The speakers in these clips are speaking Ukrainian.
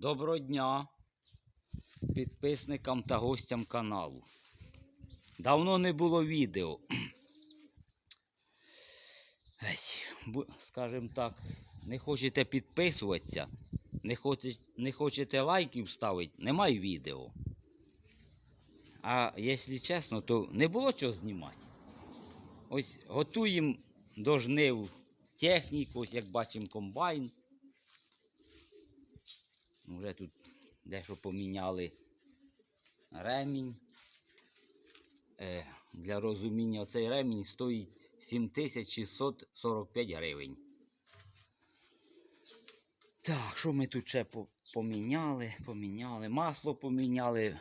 Доброго дня підписникам та гостям каналу. Давно не було відео. Скажем так, не хочете підписуватися, не хочете, не хочете лайків ставити, немає відео. А якщо чесно, то не було чого знімати. Ось готуємо до жнив техніку, ось як бачимо комбайн. Вже тут дещо поміняли ремінь. Е, для розуміння, цей ремінь стоїть 7645 гривень. Так, що ми тут ще поміняли? Поміняли. Масло поміняли.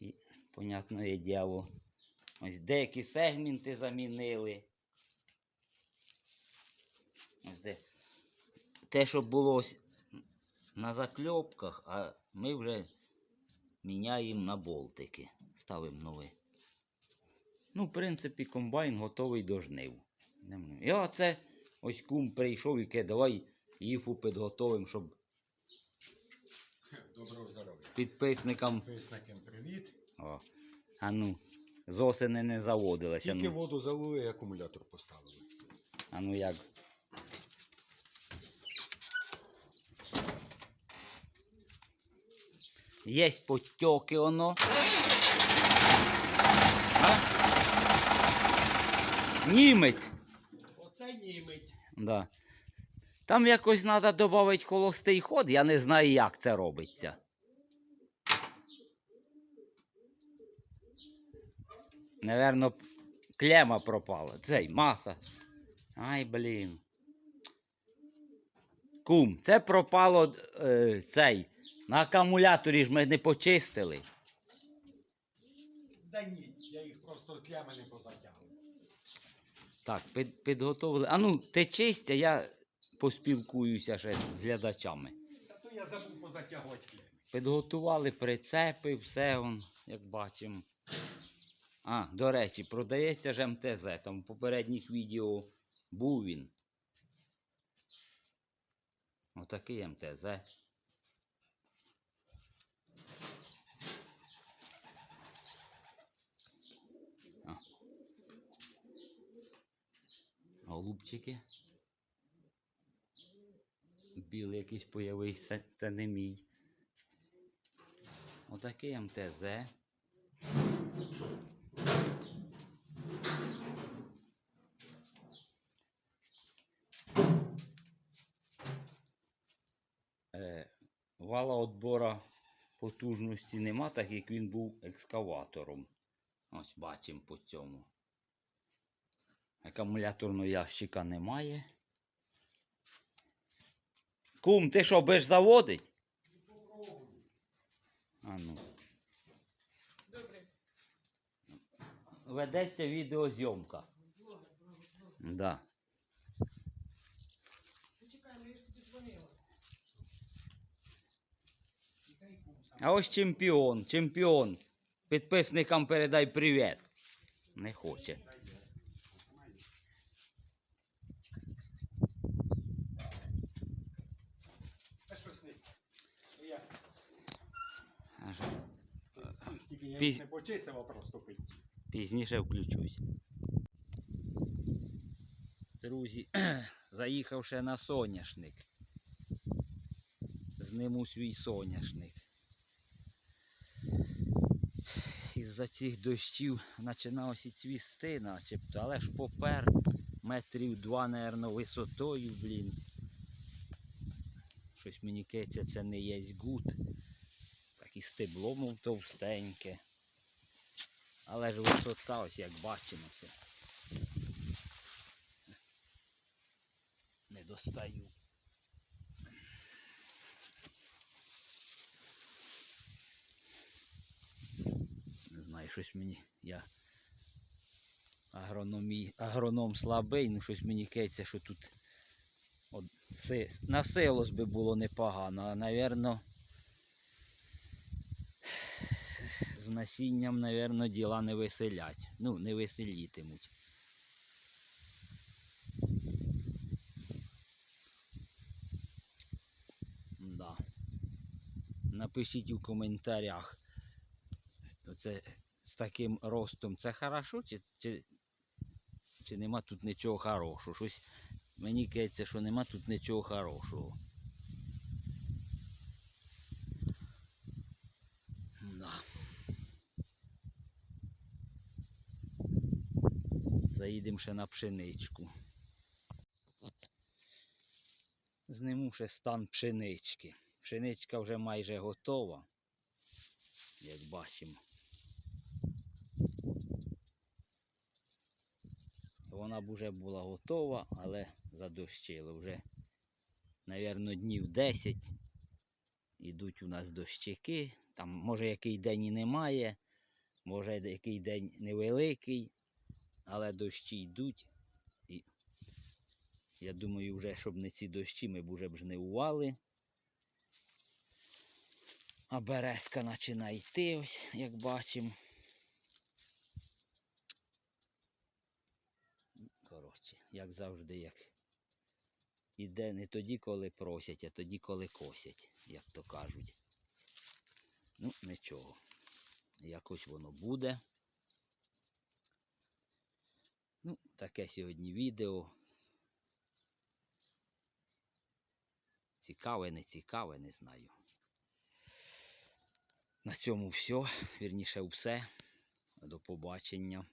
І, понятне діло. Ось деякі сегменти замінили. Ось де. Те, що було ось на закльопках, а ми вже міняємо на болтики. Ставимо нове. Ну, в принципі, комбайн готовий до жнив. І оце ось кум прийшов і каже, давай їфу підготовимо, щоб Доброго здоров'я. підписникам. Писнакам привіт. О, а ну, з осени не заводилася. Тільки Ну, воду залили і акумулятор поставили. а ну як. Є потьоки воно. А? Німець. Оце німець. Да. Там якось треба додати холостий ход, я не знаю, як це робиться. Наверно, клема пропала. Цей маса. Ай, блін. Кум, це пропало е, цей. На акумуляторі ж ми не почистили. Да ні, я їх просто з лями не позатягую. Так, під, підготовили. А ну, ти чисть, а я поспілкуюся ще з глядачами. Та то я забув позатягувати лями. Підготували прицепи, все, он, як бачимо. А, до речі, продається ж МТЗ. Там в попередніх відео був він. Отакий МТЗ. Голубчики. Білий якийсь появився, це не мій. Отакий МТЗ. Е, вала отбора потужності нема, так як він був екскаватором. Ось бачимо по цьому. Акумуляторного ящика немає. Кум, ти що, будеш заводить? А ну. Ведеться відеозйомка. Да. А ось чемпіон, чемпіон. Підписникам передай привіт. Не хоче. Та щось не. Я, А що, тільки я Піз- не почистив, а просто пить. Пізніше включусь. Друзі, заїхав ще на соняшник. Зниму свій соняшник. Із-за цих дощів починався цвісти начебто, але ж попер метрів два, напевно, висотою, блін. Щось мені кеться, це не є гуд. Так і стебло, мов товстеньке. Але ж висота, ось як бачимо, все. Не достаю. Не знаю, щось мені. Я агрономі, агроном слабий, ну щось мені кається, що тут насилось би було непогано, а напевно. з насінням, напевно, діла не веселять. Ну, не веселітимуть. Напишіть у коментарях. Оце з таким ростом це хорошо, чи, чи, чи нема тут нічого хорошого? Щось мені кажеться, що нема тут нічого хорошого. Да. Заїдемо ще на пшеничку. Зниму ще стан пшенички. Пшеничка вже майже готова, як бачимо. Вона б вже була готова, але задощило вже, навірно, днів 10. Ідуть у нас дощики. Там, може, який день і немає, може, який день невеликий, але дощі йдуть. І я думаю, вже, щоб не ці дощі, ми б вже б жнивували. А березка починає йти, ось, як бачимо. Коротше, як завжди, як іде не тоді, коли просять, а тоді, коли косять, як то кажуть. Ну, нічого. Якось воно буде. Ну, таке сьогодні відео. Цікаве, не цікаве, не знаю. На цьому все. Вірніше все. До побачення.